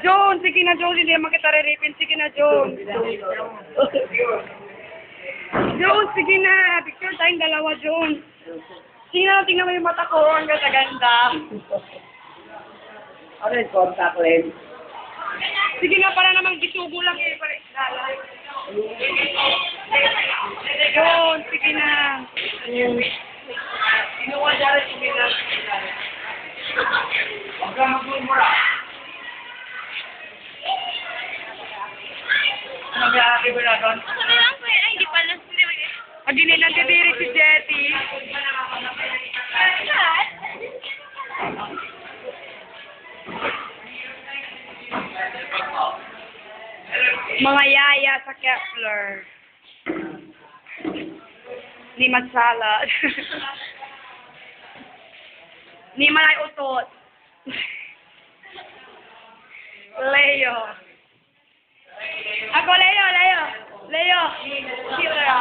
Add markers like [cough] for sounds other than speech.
John, sige na John, hindi naman kita re-rapin. Sige na John. John, sige na. Picture tayong dalawa, John. Sige na, tingnan mo yung mata ko. Ang ganda-ganda. Ano yung contact lens? Sige na, para namang bisugo lang eh. Para isdala. John, sige na. Sino ka dyan rin sumilas? Huwag ka magmumura. Aking ba na doon? Ay, hindi pala. Hindi Agi nila titiri si Jetty. Mga yaya sa Kepler. Ni salad. [laughs] Ni malay utot. [laughs] Leo. Ako Leo, Leo. 没有，去了呀。